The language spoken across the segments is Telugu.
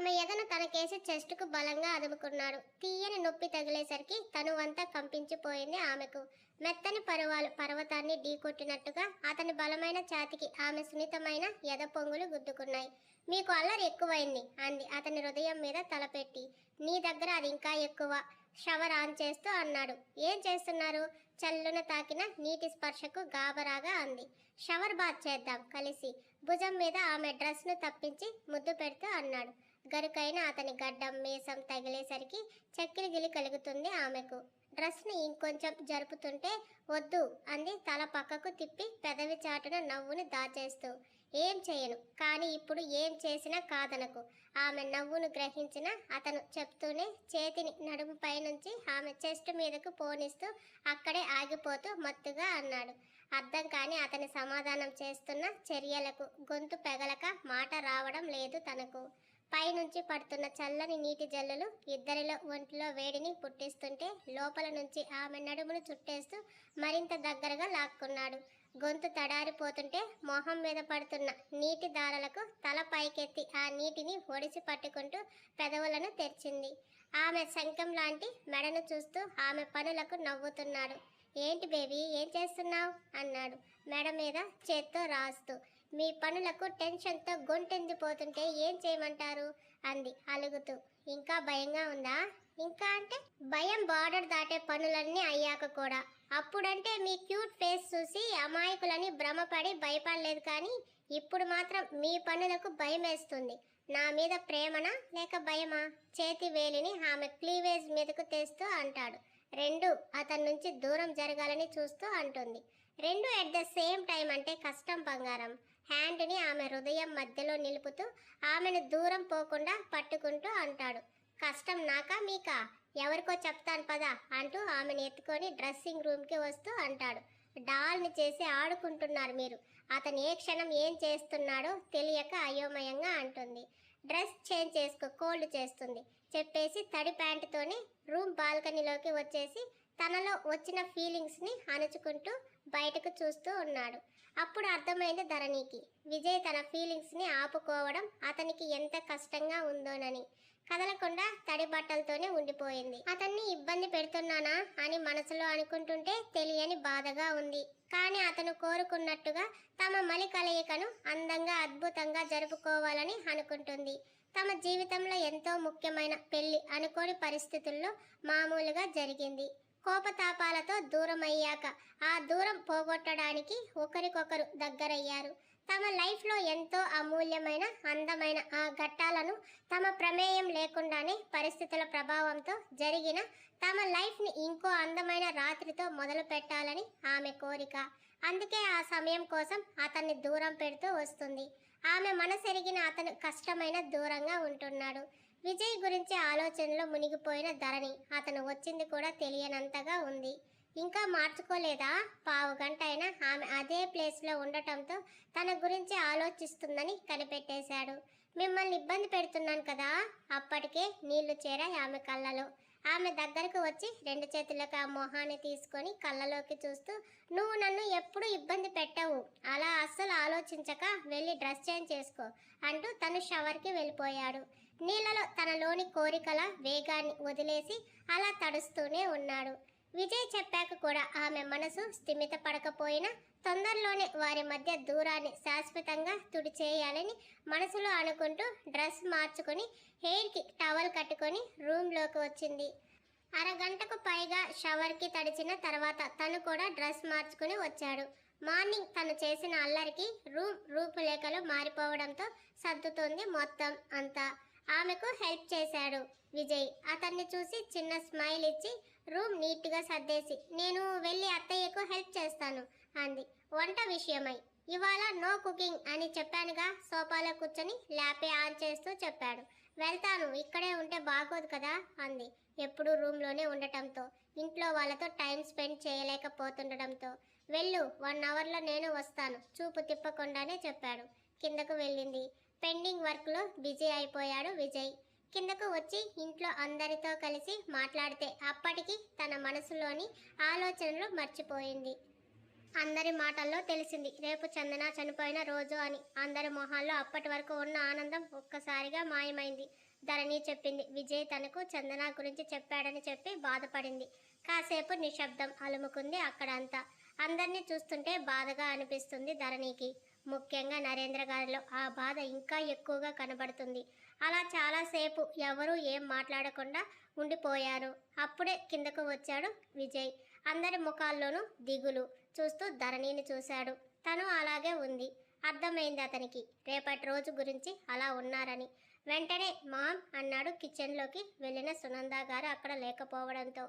ఆమె ఎదను తనకేసి చెస్టుకు బలంగా అదుముకున్నాడు తీయని నొప్పి తగిలేసరికి తనువంతా కంపించిపోయింది ఆమెకు. మెత్తని పరువాలు పర్వతాన్ని ఢీకొట్టినట్టుగా అతని బలమైన ఛాతికి ఆమె సున్నితమైన ఎద పొంగులు గుద్దుకున్నాయి. మీకు అల్లరి ఎక్కువైంది అంది అతని హృదయం మీద తలపెట్టి. నీ దగ్గర అది ఇంకా ఎక్కువ షవర్ ఆన్ చేస్తూ అన్నాడు. ఏం చేస్తున్నారు? చల్లున తాకిన నీటి స్పర్శకు గాబరాగా అంది. షవర్ బాత్ చేద్దాం కలిసి. భుజం మీద ఆమె డ్రెస్ను తప్పించి ముద్దు పెడుతూ అన్నాడు. గరుకైన అతని గడ్డం మీసం తగిలేసరికి చక్కిరి గిలి కలుగుతుంది ఆమెకు. డ్రెస్ని ఇంకొంచెం జరుపుతుంటే వద్దు అంది తల పక్కకు తిప్పి పెదవి చాటున నవ్వుని దాచేస్తూ. ఏం చేయను కానీ ఇప్పుడు ఏం చేసినా కాదనకు. ఆమె నవ్వును గ్రహించిన అతను చెప్తూనే చేతిని నడుముపై నుంచి ఆమె చెస్ట్ మీదకు పోనిస్తూ అక్కడే ఆగిపోతూ మత్తుగా అన్నాడు. అర్థం కాని అతని సమాధానం చేస్తున్న చర్యలకు గొంతు పెగలక మాట రావడం లేదు తనకు. పైనుంచి పడుతున్న చల్లని నీటి జల్లులు ఇద్దరిలో ఒంట్లో వేడిని పుట్టిస్తుంటే లోపల నుంచి ఆమె నడుమును చుట్టేస్తూ మరింత దగ్గరగా లాక్కున్నాడు. గొంతు తడారిపోతుంటే మొహం మీద పడుతున్న నీటి దారలకు తల పైకెత్తి ఆ నీటిని ఒడిసి పట్టుకుంటూ పెదవులను తెరిచింది. ఆమె శంఖం లాంటి మెడను చూస్తూ ఆమె పనులకు నవ్వుతున్నాడు. ఏంటి బేబీ ఏం చేస్తున్నావు? అన్నాడు మెడ మీద చేత్తో రాస్తూ. మీ పనులకు టెన్షన్తో గొంతెందిపోతుంటే ఏం చేయమంటారు? అంది. అలుగుతూ. ఇంకా భయంగా ఉందా? ఇంకా అంటే? భయం బార్డర్ దాటే పనులన్నీ అయ్యాక కూడా. అప్పుడంటే మీ క్యూట్ ఫేస్ చూసి అమాయకులని భ్రమపడి భయపడలేదు కానీ ఇప్పుడు మాత్రం మీ పనులకు భయం వేస్తుంది నా మీద ప్రేమనా? లేక భయమా? చేతి వేలిని ఆమె క్లీవేజ్ మీదకు తెస్తూ అంటాడు. రెండు అతని నుంచి దూరం జరగాలని చూస్తూ అంటుంది. రెండు ఎట్ ద సేమ్ టైం అంటే కష్టం బంగారం. హ్యాండ్ని ఆమె హృదయం మధ్యలో నిలుపుతూ ఆమెను దూరం పోకుండా పట్టుకుంటూ అంటాడు. కష్టం నాకా మీకా? ఎవరికో చెప్తాను పదా అంటూ ఆమెను ఎత్తుకొని డ్రెస్సింగ్ రూమ్కి వస్తూ అంటాడు. డాల్ని చేసి ఆడుకుంటున్నారు మీరు. అతను ఏ క్షణం ఏం చేస్తున్నాడో తెలియక అయోమయంగా అంటుంది. డ్రెస్ చేంజ్ చేసుకో కోల్డ్ చేస్తుంది. చెప్పేసి తడి ప్యాంటుతోనే రూమ్ బాల్కనీలోకి వచ్చేసి తనలో వచ్చిన ఫీలింగ్స్ని అణుచుకుంటూ బయటకు చూస్తూ ఉన్నాడు. అప్పుడు అర్థమైంది ధరణికి. విజయ్ తన ఫీలింగ్స్ని ఆపుకోవడం అతనికి ఎంత కష్టంగా ఉందోనని. కదలకుండా తడి బట్టలతోనే ఉండిపోయింది. అతన్ని ఇబ్బంది పెడుతున్నానా అని మనసులో అనుకుంటుంటే తెలియని బాధగా ఉంది. కానీ అతను కోరుకున్నట్టుగా తమ మలి కలయికను అందంగా అద్భుతంగా జరుపుకోవాలని అనుకుంటుంది. తమ జీవితంలో ఎంతో ముఖ్యమైన పెళ్ళి అనుకోని పరిస్థితుల్లో మామూలుగా జరిగింది. కోపతాపాలతో దూరం అయ్యాక ఆ దూరం పోగొట్టడానికి ఒకరికొకరు దగ్గరయ్యారు. తమ లైఫ్లో ఎంతో అమూల్యమైన అందమైన ఆ ఘట్టాలను తమ ప్రమేయం లేకుండానే పరిస్థితుల ప్రభావంతో జరిగిన తమ లైఫ్ని ఇంకో అందమైన రాత్రితో మొదలు పెట్టాలని ఆమె కోరిక. అందుకే ఆ సమయం కోసం అతన్ని దూరం పెడుతూ వస్తుంది. ఆమె మనసెరిగిన అతను కష్టమైన దూరంగా ఉంటున్నాడు. విజయ్ గురించి ఆలోచనలో మునిగిపోయిన ధరణి. అతను వచ్చింది కూడా తెలియనంతగా ఉంది. ఇంకా మార్చుకోలేదా? పావు గంట అయినా ఆమె అదే ప్లేస్లో ఉండటంతో తన గురించి ఆలోచిస్తుందని కనిపెట్టేశాడు. మిమ్మల్ని ఇబ్బంది పెడుతున్నాను కదా? అప్పటికే నీళ్ళు చేరాయి ఆమె కళ్ళలో. ఆమె దగ్గరకు వచ్చి రెండు చేతులకు ఆ మొహాన్ని తీసుకొని కళ్ళలోకి చూస్తూ నువ్వు నన్ను ఎప్పుడు ఇబ్బంది పెట్టవు. అలా అస్సలు ఆలోచించక వెళ్ళి డ్రెస్ చేంజ్ చేసుకో అంటూ తను షవర్కి వెళ్ళిపోయాడు. నీళ్ళలో తనలోని కోరికల వేగాన్ని వదిలేసి అలా తడుస్తూనే ఉన్నాడు. విజయ్ చెప్పాక కూడా ఆమె మనసు స్థిమిత పడకపోయినా తొందరలోనే వారి మధ్య దూరాన్ని శాశ్వతంగా తుడిచేయాలని మనసులో అనుకుంటూ డ్రెస్ మార్చుకొని హెయిర్కి టవల్ కట్టుకొని రూమ్లోకి వచ్చింది. అరగంటకు పైగా షవర్కి తడిచిన తర్వాత తను కూడా డ్రెస్ మార్చుకుని వచ్చాడు. మార్నింగ్ తను చేసిన అల్లరికి రూమ్ రూపులేఖలు మారిపోవడంతో సర్దుతోంది మొత్తం అంతా. ఆమెకు హెల్ప్ చేశాడు. విజయ్ అతన్ని చూసి చిన్న స్మైల్ ఇచ్చి రూమ్ నీట్గా సర్దేసి నేను వెళ్ళి అత్తయ్యకు హెల్ప్ చేస్తాను అంది. వంట విషయమై ఇవాళ నో కుకింగ్ అని చెప్పానుగా సోఫాలో కూర్చొని ల్యాపే ఆన్ చేస్తూ చెప్పాడు. వెళ్తాను ఇక్కడే ఉంటే బాగోదు కదా అంది. ఎప్పుడూ రూమ్లోనే ఉండటంతో ఇంట్లో వాళ్ళతో టైం స్పెండ్ చేయలేకపోతుండటంతో. వెళ్ళు వన్ అవర్లో నేను వస్తాను చూపు తిప్పకుండానే చెప్పాడు. కిందకు వెళ్ళింది. పెండింగ్ వర్క్లో బిజీ అయిపోయాడు విజయ్. కిందకు వచ్చి ఇంట్లో అందరితో కలిసి మాట్లాడితే అప్పటికి తన మనసులోని ఆలోచనలు మర్చిపోయింది. అందరి మాటల్లో తెలిసింది రేపు చందన చనిపోయిన రోజు అని. అందరి మొహాల్లో అప్పటి వరకు ఉన్న ఆనందం ఒక్కసారిగా మాయమైంది. ధరణి చెప్పింది విజయ్ తనకు చందన గురించి చెప్పాడని చెప్పి బాధపడింది. కాసేపు నిశ్శబ్దం అలుముకుంది అక్కడ అంతా అందరినీ చూస్తుంటే బాధగా అనిపిస్తుంది ధరణికి. ముఖ్యంగా నరేంద్ర గారిలో ఆ బాధ ఇంకా ఎక్కువగా కనబడుతుంది. అలా చాలాసేపు ఎవరూ ఏం మాట్లాడకుండా ఉండిపోయారు. అప్పుడే కిందకు వచ్చాడు విజయ్. అందరి ముఖాల్లోనూ దిగులు చూస్తూ ధరణిని చూశాడు. తను అలాగే ఉంది. అర్థమైంది అతనికి. రేపటి రోజు గురించి అలా ఉన్నారని. వెంటనే మామ్ అన్నాడు కిచెన్లోకి వెళ్ళిన సునంద గారు అక్కడ లేకపోవడంతో.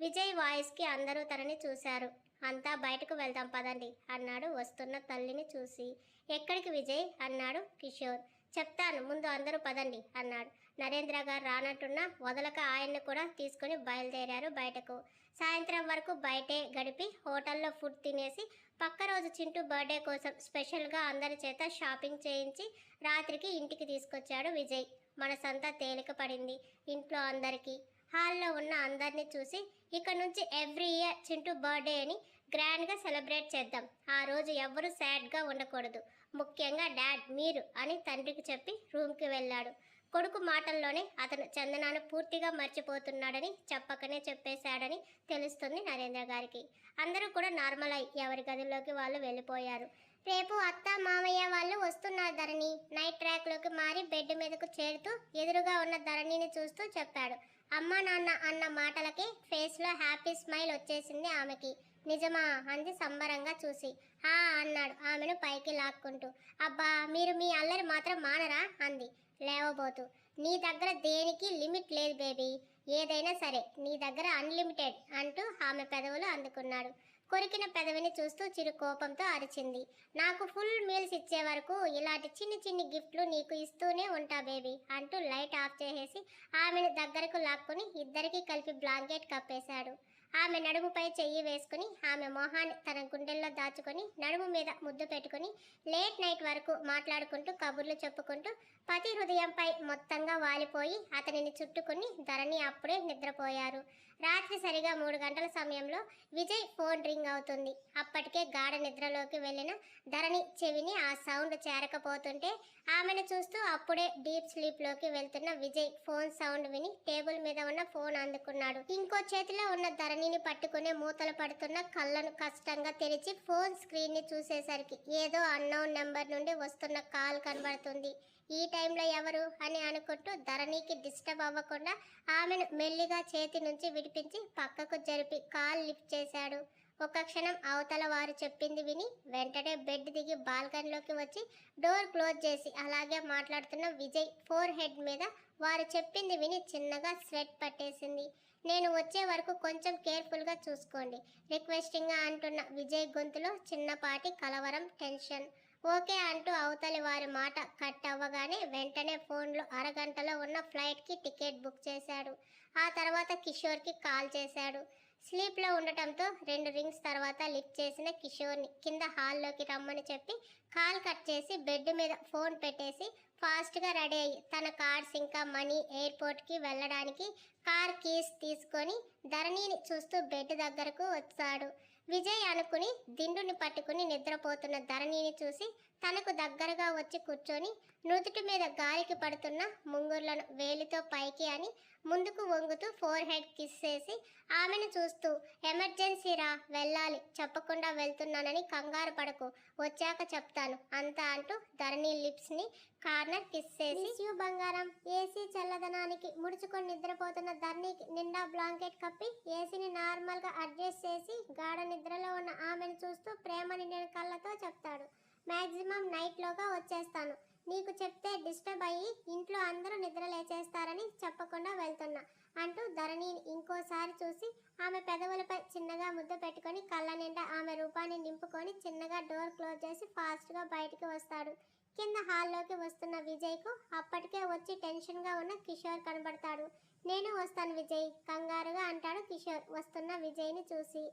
విజయ్ వాయిస్కి అందరూ తనని చూశారు. అంతా బయటకు వెళ్దాం పదండి అన్నాడు వస్తున్న తల్లిని చూసి. ఎక్కడికి విజయ్? అన్నాడు కిషోర్. చెప్తాను ముందు అందరూ పదండి అన్నాడు. నరేంద్ర గారు రానట్టున్నా వదలక ఆయన్ని కూడా తీసుకుని బయలుదేరారు బయటకు. సాయంత్రం వరకు బయటే గడిపి హోటల్లో ఫుడ్ తినేసి పక్క రోజు చింటూ బర్త్డే కోసం స్పెషల్గా అందరి చేత షాపింగ్ చేయించి రాత్రికి ఇంటికి తీసుకొచ్చాడు విజయ్. మనసంతా తేలిక పడింది ఇంట్లో అందరికీ. హాల్లో ఉన్న అందరినీ చూసి ఇక నుంచి ఎవ్రీ ఇయర్ చింటూ బర్త్డేని గ్రాండ్గా సెలబ్రేట్ చేద్దాం. ఆ రోజు ఎవ్వరూ సాడ్గా ఉండకూడదు. ముఖ్యంగా డాడ్ మీరు అని తండ్రికి చెప్పి రూమ్కి వెళ్ళాడు. కొడుకు మాటల్లోనే అతను చందనాను పూర్తిగా మర్చిపోతున్నాడని చెప్పకనే చెప్పేశాడని తెలుస్తుంది నరేంద్ర గారికి. అందరూ కూడా నార్మల్ అయి ఎవరి గదిలోకి వాళ్ళు వెళ్ళిపోయారు. రేపు అత్త మామయ్య వాళ్ళు వస్తున్నారు ధరణి. నైట్ ట్రాక్లోకి మారి బెడ్ మీదకు చేరుతూ ఎదురుగా ఉన్న ధరణిని చూస్తూ చెప్పాడు. అమ్మా నాన్న అన్న మాటలకి ఫేస్లో హ్యాపీ స్మైల్ వచ్చేసింది ఆమెకి. నిజమా? అంది సంబరంగా చూసి. ఆ అన్నాడు ఆమెను పైకి లాక్కుంటూ. అబ్బా మీరు మీ అల్లరి మాత్రం మానరా? అంది. లేవబోతూ. నీ దగ్గర దేనికి లిమిట్ లేదు బేబీ. ఏదైనా సరే నీ దగ్గర అన్లిమిటెడ్ అంటూ ఆమె పెదవులు అందుకున్నాడు. కొరికిన పెదవిని చూస్తూ చిరు కోపంతో అరిచింది. నాకు ఫుల్ మీల్స్ ఇచ్చే వరకు ఇలాంటి చిన్ని చిన్ని గిఫ్ట్లు నీకు ఇస్తూనే ఉంటా బేబీ అంటూ లైట్ ఆఫ్ చేసేసి ఆమెను దగ్గరకు లాక్కుని ఇద్దరికీ కలిపి బ్లాంకెట్ కప్పేశాడు. ఆమె నడుముపై చెయ్యి వేసుకుని ఆమె మొహాన్ని తన గుండెల్లో దాచుకొని నడుము మీద ముద్దు పెట్టుకుని లేట్ నైట్ వరకు మాట్లాడుకుంటూ కబుర్లు చెప్పుకుంటూ పతి హృదయంపై మొత్తంగా వాలిపోయి అతనిని చుట్టుకుని ధరణి అప్పుడే నిద్రపోయారు. రాత్రి సరిగా మూడు గంటల సమయంలో విజయ్ ఫోన్ రింగ్ అవుతుంది. అప్పటికే గాఢ నిద్రలోకి వెళ్ళిన ధరణి చెవిని ఆ సౌండ్ చేరకపోతుంటే ఆమెను చూస్తూ అప్పుడే డీప్ స్లీప్లోకి వెళ్తున్న విజయ్ ఫోన్ సౌండ్ విని టేబుల్ మీద ఉన్న ఫోన్ అందుకున్నాడు. ఇంకో చేతిలో ఉన్న ధరణిని పట్టుకునే మూతలు పడుతున్న కళ్ళను కష్టంగా తెరిచి ఫోన్ స్క్రీన్ని చూసేసరికి ఏదో అన్నోన్ నెంబర్ నుండి వస్తున్న కాల్ కనబడుతుంది. ఈ టైంలో ఎవరు అని అనుకుంటూ ధరణికి డిస్టర్బ్ అవ్వకుండా ఆమెను మెల్లిగా చేతి నుంచి విడిపించి పక్కకు జరిపి కాల్ లిఫ్ట్ చేశాడు. ఒక క్షణం అవతల వారు చెప్పింది విని వెంటనే బెడ్ దిగి బాల్కనీలోకి వచ్చి డోర్ క్లోజ్ చేసి అలాగే మాట్లాడుతున్న విజయ్ ఫోర్ హెడ్ మీద వారు చెప్పింది విని చిన్నగా స్వెట్ పట్టేసింది. నేను వచ్చే వరకు కొంచెం కేర్ఫుల్గా చూసుకోండి రిక్వెస్టింగ్గా అంటున్న విజయ్ గొంతులో చిన్నపాటి కలవరం టెన్షన్. ఓకే అంటూ అవతలి వారి మాట కట్ అవ్వగానే వెంటనే ఫోన్లో అరగంటలో ఉన్న ఫ్లైట్కి టికెట్ బుక్ చేశాడు. ఆ తర్వాత కిషోర్కి కాల్ చేశాడు. స్లీప్లో ఉండటంతో రెండు రింగ్స్ తర్వాత లిఫ్ట్ చేసిన కిషోర్ని కింద హాల్లోకి రమ్మని చెప్పి కాల్ కట్ చేసి బెడ్ మీద ఫోన్ పెట్టేసి ఫాస్ట్గా రెడీ అయ్యి తన కార్డ్స్ ఇంకా మనీ ఎయిర్పోర్ట్కి వెళ్ళడానికి కార్ కీస్ తీసుకొని ధరణిని చూస్తూ బెడ్ దగ్గరకు వచ్చాడు. విజయ్ అనుకుని దిండుని పట్టుకుని నిద్రపోతున్న ధరణిని చూసి తనకు దగ్గరగా వచ్చి కూర్చొని నుదుటి మీద గాలికి పడుతున్న ముంగుర్లను వేలితో పైకి అని ముందుకు వంగుతూ ఫోర్ హెడ్ కిస్ చేసి ఆమెను చూస్తూ ఎమర్జెన్సీ రా వెళ్ళాలి చెప్పకుండా వెళ్తున్నానని కంగారు పడకు వచ్చాక చెప్తాను అంతా అంటూ ధరణి లిప్స్ని కార్నర్ కిస్ చేసి యూ బంగారం. ఏసీ చల్లదనానికి ముడుచుకొని నిద్రపోతున్న ధరణికి నిండా బ్లాంకెట్ కప్పి ఏసీని నార్మల్గా అడ్జస్ట్ చేసి గాఢ నిద్రలో ఉన్న ఆమెను చూస్తూ ప్రేమ నిండిన కళ్ళతో చెప్తాడు. మ్యాక్సిమం నైట్లోగా వచ్చేస్తాను. నీకు చెప్తే డిస్టర్బ్ అయ్యి ఇంట్లో అందరూ నిద్ర లేచేస్తారని చెప్పకుండా వెళ్తున్నా అంటూ ధరణిని ఇంకోసారి చూసి ఆమె పెదవులపై చిన్నగా ముద్ద పెట్టుకొని కళ్ళ నిండా ఆమె రూపాన్ని నింపుకొని చిన్నగా డోర్ క్లోజ్ చేసి ఫాస్ట్గా బయటికి వస్తాడు. కింద హాల్లోకి వస్తున్న విజయ్కు అప్పటికే వచ్చి టెన్షన్గా ఉన్న కిషోర్ కనబడతాడు. నేను వస్తాను విజయ్ కంగారుగా అంటాడు కిషోర్ వస్తున్న విజయ్ని చూసి.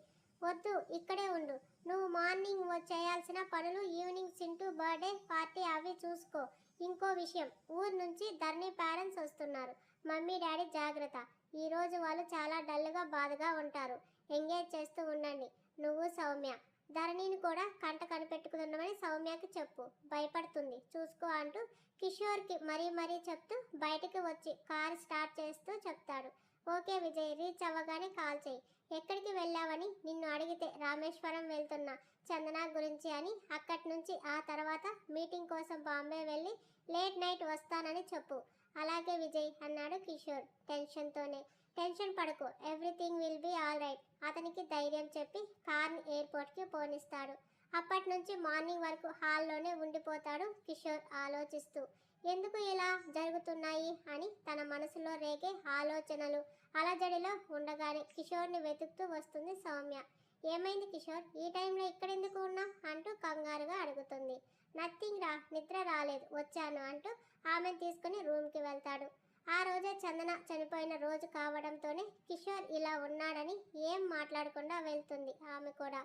వద్దు ఇక్కడే ఉండు. నువ్వు మార్నింగ్ చేయాల్సిన పనులు ఈవినింగ్ సింటూ బర్త్డే పార్టీ అవి చూసుకో. ఇంకో విషయం ఊరు నుంచి ధరణి పేరెంట్స్ వస్తున్నారు. మమ్మీ డాడీ జాగ్రత్త. ఈరోజు వాళ్ళు చాలా డల్గా బాధగా ఉంటారు. ఎంగేజ్ చేస్తూ ఉండండి. నువ్వు సౌమ్య. ధరణిని కూడా కంట కనిపెట్టుకుందామని సౌమ్యకి చెప్పు. భయపడుతుంది. చూసుకో అంటూ కిషోర్కి మరీ మరీ చెప్తూ బయటికి వచ్చి కారు స్టార్ట్ చేస్తూ చెప్తాడు. ఓకే విజయ్ రీచ్ అవ్వగానే కాల్ చేయి. ఎక్కడికి వెళ్ళావని నిన్ను అడిగితే రామేశ్వరం వెళ్తున్నా చందన గురించి అని అక్కడి నుంచి ఆ తర్వాత మీటింగ్ కోసం బాంబే వెళ్ళి లేట్ నైట్ వస్తానని చెప్పు. అలాగే విజయ్ అన్నాడు కిషోర్ టెన్షన్తోనే టెన్షన్ పడకు everything will be all right. అతనికి ధైర్యం చెప్పి కార్ని ఎయిర్పోర్ట్కి పోనిస్తాడు. అప్పటి నుంచి మార్నింగ్ వరకు హాల్లోనే ఉండిపోతాడు కిషోర్ ఆలోచిస్తూ. ఎందుకు ఇలా జరుగుతున్నాయి అని తన మనసులో రేగే ఆలోచనలు. అలజడిలో ఉండగానే కిషోర్ని వెతుకుతూ వస్తుంది సౌమ్య. ఏమైంది కిషోర్? ఈ టైంలో ఇక్కడెందుకు ఉన్నా అంటూ కంగారుగా అడుగుతుంది. నథింగ్ రా నిద్ర రాలేదు. వచ్చాను అంటూ ఆమెను తీసుకుని రూమ్కి వెళ్తాడు. ఆ రోజే చందన చనిపోయిన రోజు కావడంతోనే కిషోర్ ఇలా ఉన్నాడని ఏం మాట్లాడకుండా వెళ్తుంది ఆమె కూడా.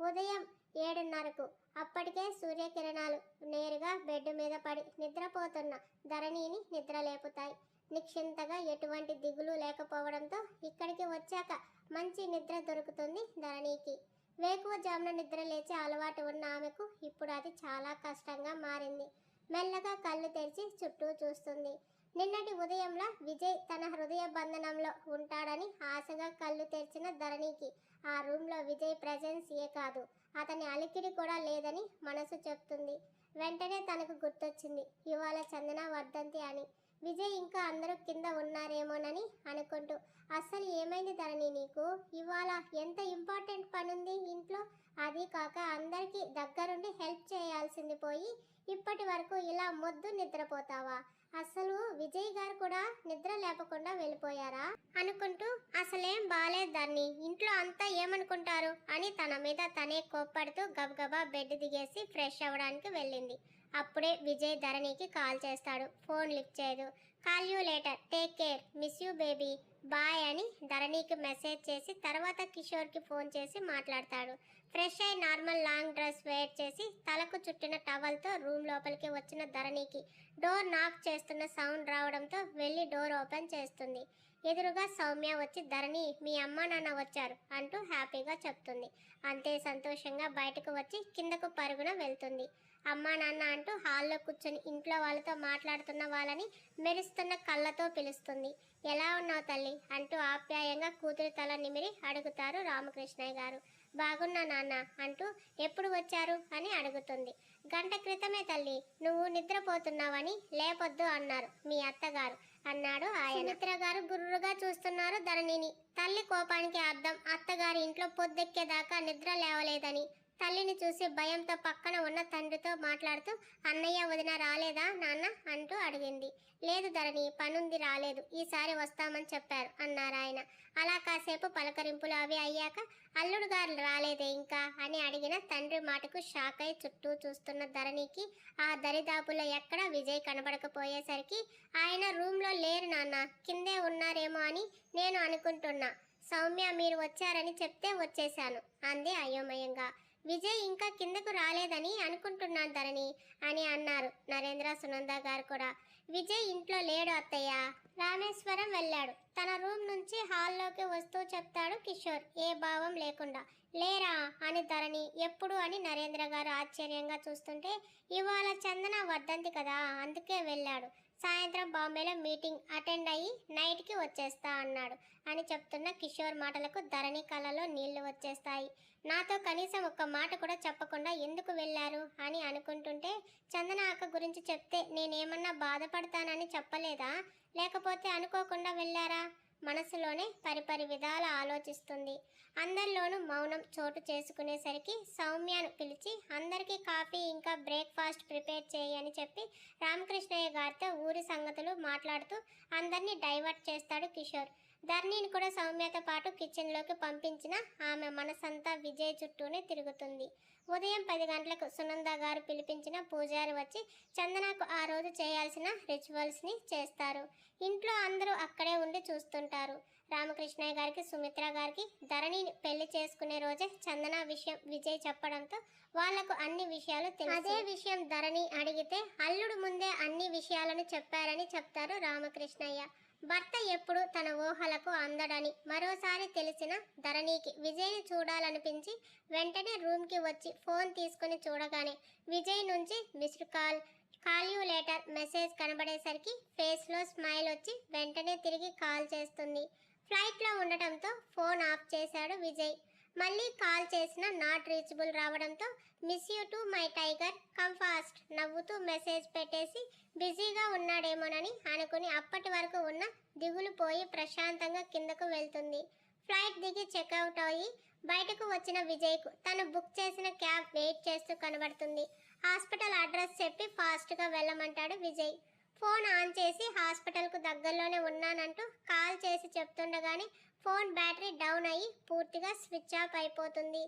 ఉదయం ఏడున్నరకు అప్పటికే సూర్యకిరణాలు నేరుగా బెడ్ మీద పడి నిద్రపోతున్న ధరణిని నిద్రలేపుతాయి. నిక్షింతగా ఎటువంటి దిగులు లేకపోవడంతో ఇక్కడికి వచ్చాక మంచి నిద్ర దొరుకుతుంది ధరణికి. వేకువ జామున నిద్ర లేచే అలవాటు ఉన్న ఆమెకు ఇప్పుడు అది చాలా కష్టంగా మారింది. మెల్లగా కళ్ళు తెరిచి చుట్టూ చూస్తుంది. నిన్నటి ఉదయంలో విజయ్ తన హృదయ బంధనంలో ఉంటాడని ఆశగా కళ్ళు తెరిచిన ధరణికి ఆ రూమ్లో విజయ్ ప్రెజెన్స్ ఏ కాదు అతని అలికిడి కూడా లేదని మనసు చెప్తుంది. వెంటనే తనకు గుర్తొచ్చింది ఇవాళ చందన వర్ధంతి అని. విజయ్ ఇంకా అందరూ కింద ఉన్నారేమోనని అనుకుంటూ అస్సలు ఏమైంది ధరణి నీకు? ఇవాళ ఎంత ఇంపార్టెంట్ పనుంది ఇంట్లో? అది కాక అందరికీ దగ్గరుండి హెల్ప్ చేయాల్సింది పోయి ఇప్పటి వరకు ఇలా మొద్దు నిద్రపోతావా? అసలు విజయ్ గారు కూడా నిద్ర లేపకుండా వెళ్ళిపోయారా? అనుకుంటూ అసలేం బాలేదు దాన్ని ఇంట్లో అంతా ఏమనుకుంటారు? అని తన మీద తనే కోప్పడుతూ గబగబా బెడ్ దిగేసి ఫ్రెష్ అవ్వడానికి వెళ్ళింది. అప్పుడే విజయ్ ధరణికి కాల్ చేస్తాడు. ఫోన్ లిఫ్ట్ చేయదు. Call you later. Take care. Miss you baby. Bye అని ధరణికి మెసేజ్ చేసి తర్వాత కిషోర్కి ఫోన్ చేసి మాట్లాడతాడు. ఫ్రెష్ అయి నార్మల్ లాంగ్ డ్రెస్ వేర్ చేసి తలకు చుట్టిన టవల్తో రూమ్ లోపలికి వచ్చిన ధరణికి డోర్ నాక్ చేస్తున్న సౌండ్ రావడంతో వెళ్ళి డోర్ ఓపెన్ చేస్తుంది. ఎదురుగా సౌమ్య వచ్చి ధరణి మీ అమ్మ నాన్న వచ్చారు అంటూ హ్యాపీగా చెప్తుంది. అంతే సంతోషంగా బయటకు వచ్చి కిందకు పరుగున వెళ్తుంది. అమ్మా నాన్న అంటూ హాల్లో కూర్చొని ఇంట్లో వాళ్ళతో మాట్లాడుతున్న వాళ్ళని మెరుస్తున్న కళ్ళతో పిలుస్తుంది. ఎలా ఉన్నావు తల్లి? అంటూ ఆప్యాయంగా కూతురి తల నిమిరి అడుగుతారు రామకృష్ణయ్య గారు. బాగున్నా నాన్న అంటూ ఎప్పుడు వచ్చారు? అని అడుగుతుంది. గంట క్రితమే తల్లి నువ్వు నిద్రపోతున్నావని లేపొద్దు అన్నారు మీ అత్తగారు. అన్నాడు ఆయన. సుమిత్ర గారు గుర్రుగా చూస్తున్నారు ధరణిని. తల్లి కోపానికి అర్థం. అత్తగారి ఇంట్లో పొద్దెక్కేదాకా నిద్ర లేవలేదని. తల్లిని చూసి భయంతో పక్కన ఉన్న తండ్రితో మాట్లాడుతూ అన్నయ్య వదిన రాలేదా నాన్న? అంటూ అడిగింది. లేదు ధరణి పనుంది రాలేదు. ఈసారి వస్తామని చెప్పారు అన్నారు ఆయన. అలా కాసేపు పలకరింపులు అవి అయ్యాక అల్లుడు గారు రాలేదే ఇంకా? అని అడిగిన తండ్రి మాటకు షాక్ అయి చుట్టూ చూస్తున్న ధరణికి ఆ దరిదాపులో ఎక్కడ విజయ్ కనబడకపోయేసరికి ఆయన రూమ్లో లేరు నాన్న కిందే ఉన్నారేమో అని నేను అనుకుంటున్నా. సౌమ్య మీరు వచ్చారని చెప్తే వచ్చేశాను అంది అయోమయంగా. విజయ్ ఇంకా కిందకు రాలేదని అనుకుంటున్నాను ధరణి అని అన్నారు నరేంద్ర సునంద గారు కూడా. విజయ్ ఇంట్లో లేడు అత్తయ్య. రామేశ్వరం వెళ్ళాడు. తన రూమ్ నుంచి హాల్లోకి వస్తూ చెప్తాడు కిషోర్. ఏ భావం లేకుండా. లేరా అని ధరణి ఎప్పుడు అని నరేంద్ర గారు ఆశ్చర్యంగా చూస్తుంటే ఇవాళ చందన వర్ధంతి కదా అందుకే వెళ్ళాడు. సాయంత్రం బాంబేలో మీటింగ్ అటెండ్ అయ్యి నైట్కి వచ్చేస్తా అన్నాడు అని చెప్తున్న కిషోర్ మాటలకు ధరణి కళ్ళలో నీళ్ళు వచ్చేస్తాయి. నాతో కనీసం ఒక్క మాట కూడా చెప్పకుండా ఎందుకు వెళ్ళారు అని అనుకుంటుంటే చందన అక్క గురించి చెప్తే నేనేమన్నా బాధపడతానని చెప్పలేదా? లేకపోతే అనుకోకుండా వెళ్ళారా? మనసులోనే పరిపరి విధాల ఆలోచిస్తుంది. అందరిలోనూ మౌనం చోటు చేసుకునేసరికి సౌమ్యను పిలిచి అందరికీ కాఫీ ఇంకా బ్రేక్ఫాస్ట్ ప్రిపేర్ చేయని చెప్పి రామకృష్ణయ్య గారితో ఊరి సంగతులు మాట్లాడుతూ అందరినీ డైవర్ట్ చేస్తాడు కిషోర్. ధర్నీని కూడా సౌమ్యతో పాటు కిచెన్లోకి పంపించిన ఆమె మనసంతా విజయ్ చుట్టూనే తిరుగుతుంది. ఉదయం పది గంటలకు సునంద గారు పిలిపించిన పూజారి వచ్చి చందనకు ఆ రోజు చేయాల్సిన రిచువల్స్ని చేస్తారు. ఇంట్లో అందరూ అక్కడే ఉండి చూస్తుంటారు. రామకృష్ణయ్య గారికి సుమిత్ర గారికి ధరణిని పెళ్ళి చేసుకునే రోజే చందన విషయం విజయ్ చెప్పడంతో వాళ్ళకు అన్ని విషయాలు తెలుసు. అదే విషయం ధరణి అడిగితే అల్లుడు ముందే అన్ని విషయాలను చెప్పారని చెప్తారు రామకృష్ణయ్య. భర్త ఎప్పుడు తన ఊహలకు అందడని మరోసారి తెలిసిన ధరణికి విజయ్ని చూడాలనిపించి వెంటనే రూమ్కి వచ్చి ఫోన్ తీసుకుని చూడగానే విజయ్ నుంచి missed call call you later later message కనబడేసరికి ఫేస్లో స్మైల్ వచ్చి వెంటనే తిరిగి కాల్ చేస్తుంది. ఫ్లైట్లో ఉండటంతో ఫోన్ ఆఫ్ చేశాడు విజయ్. మళ్ళీ కాల్ చేసిన నాట్ రీచబుల్ రావడంతో miss you to my tiger come fast నవ్వుతూ మెసేజ్ పెట్టేసి బిజీగా ఉన్నాడేమోనని అనుకుని అప్పటి వరకు ఉన్న దిగులు పోయి ప్రశాంతంగా కిందకు వెళ్తుంది. ఫ్లైట్ దిగి చెక్అవుట్ అయ్యి బయటకు వచ్చిన విజయ్కు తను బుక్ చేసిన క్యాబ్ వెయిట్ చేస్తూ కనబడుతుంది. హాస్పిటల్ అడ్రస్ చెప్పి ఫాస్ట్గా వెళ్ళమంటాడు విజయ్. ఫోన్ ఆన్ చేసి హాస్పిటల్కు దగ్గరలోనే ఉన్నానంటూ కాల్ చేసి చెప్తుండగానే ఫోన్ బ్యాటరీ డౌన్ అయ్యి పూర్తిగా స్విచ్ ఆఫ్ అయిపోతుంది.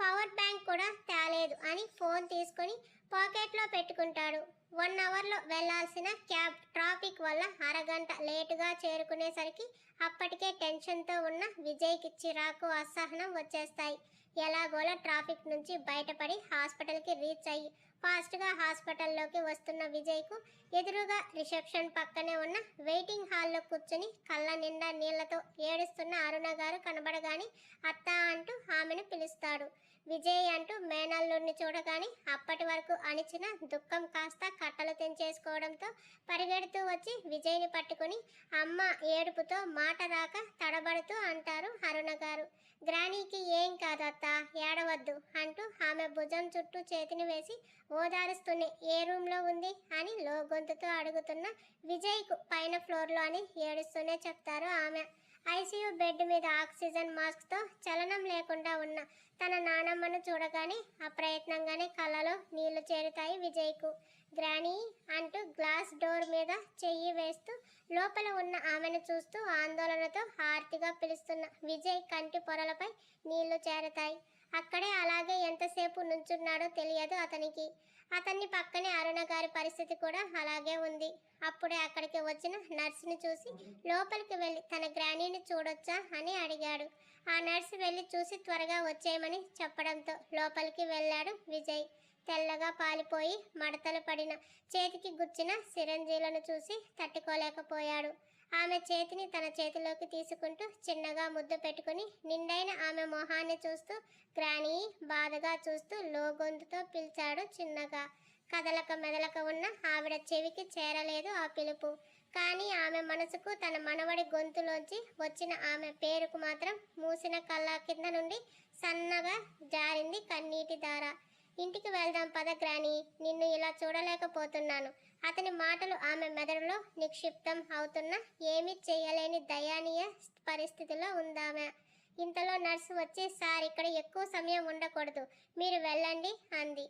పవర్ బ్యాంక్ కూడా తేలేదు అని ఫోన్ తీసుకొని పాకెట్లో పెట్టుకుంటాడు. వన్ అవర్లో వెళ్ళాల్సిన క్యాబ్ ట్రాఫిక్ వల్ల అరగంట లేటుగా చేరుకునేసరికి అప్పటికే టెన్షన్తో ఉన్న విజయ్కి చిరాకు అసహనం వచ్చేస్తాయి. ఎలాగోలా ట్రాఫిక్ నుంచి బయటపడి హాస్పిటల్కి రీచ్ అయ్యి ఫాస్ట్గా హాస్పిటల్లోకి వస్తున్న విజయ్కు ఎదురుగా రిసెప్షన్ పక్కనే ఉన్న వెయిటింగ్ హాల్లో కూర్చుని కళ్ళ నిండా నీళ్ళతో ఏడుస్తున్న అరుణ గారు కనబడగానే అత్త అంటూ ఆమెను పిలుస్తాడు. విజయ్ అంటూ మేనల్లుడిని చూడగానే అప్పటి వరకు అణిచిన దుఃఖం కాస్త కట్టలు తెంచేసుకోవడంతో పరిగెడుతూ వచ్చి విజయ్ని పట్టుకుని అమ్మ ఏడుపుతో మాట రాక తడబడుతూ అంటారు అరుణ గారు. గ్రానీకి ఏం కాదత్తా ఏడవద్దు అంటూ ఆమె భుజం చుట్టూ చేతిని వేసి ఓదారుస్తూనే ఏ రూమ్లో ఉంది? అని లో గొంతుతో అడుగుతున్న విజయ్కు పైన ఫ్లోర్లో అని ఏడుస్తూనే చెప్తారు ఆమె. ఐసీయూ బెడ్ మీద ఆక్సిజన్ మాస్క్తో చలనం లేకుండా ఉన్న తన నానమ్మను చూడగానే అప్రయత్నంగానే కళ్ళలో నీళ్ళు చేరుతాయి విజయ్కు. గ్రానీ అంటూ గ్లాస్ డోర్ మీద చెయ్యి వేస్తూ లోపల ఉన్న ఆమెను చూస్తూ ఆందోళనతో హార్తిగా పిలుస్తున్న విజయ్ కంటి పొరలపై నీళ్ళు చేరతాయి. అక్కడే అలా ఎంతసేపు నుంచున్నాడో తెలియదు అతనికి. అతన్ని పక్కనే అరుణ గారి పరిస్థితి కూడా అలాగే ఉంది. అప్పుడే అక్కడికి వచ్చిన నర్సుని చూసి లోపలికి వెళ్ళి తన గ్రానీని చూడొచ్చా? అని అడిగాడు. ఆ నర్సు వెళ్ళి చూసి త్వరగా వచ్చేయమని చెప్పడంతో లోపలికి వెళ్ళాడు విజయ్. తెల్లగా పాలిపోయి మడతలు పడిన చేతికి గుచ్చిన సిరంజీలను చూసి తట్టుకోలేకపోయాడు. ఆమె చేతిని తన చేతిలోకి తీసుకుంటూ చిన్నగా ముద్దు పెట్టుకుని నిండైన ఆమె మొహాన్ని చూస్తూ గ్రాణి బాధగా చూస్తూ లోగొంతుతో పిలిచాడు చిన్నగా. కదలక మెదలక ఉన్న ఆవిడ చెవికి చేరలేదు ఆ పిలుపు. కానీ ఆమె మనసుకు తన మనవడి గొంతులోంచి వచ్చిన ఆమె పేరుకు మాత్రం మూసిన కళ్ళ కింద నుండి సన్నగా జారింది కన్నీటి దార ఇంటికి వెళ్దాం పద గ్రాని నిన్ను ఇలా చూడలేకపోతున్నాను. అతని మాటలు ఆమె మెదడులో నిక్షిప్తం అవుతున్న ఏమీ చేయలేని దయానీయ పరిస్థితిలో ఉందామె. ఇంతలో నర్సు వచ్చి సార్ ఇక్కడ ఎక్కువ సమయం ఉండకూడదు. మీరు వెళ్ళండి అంది.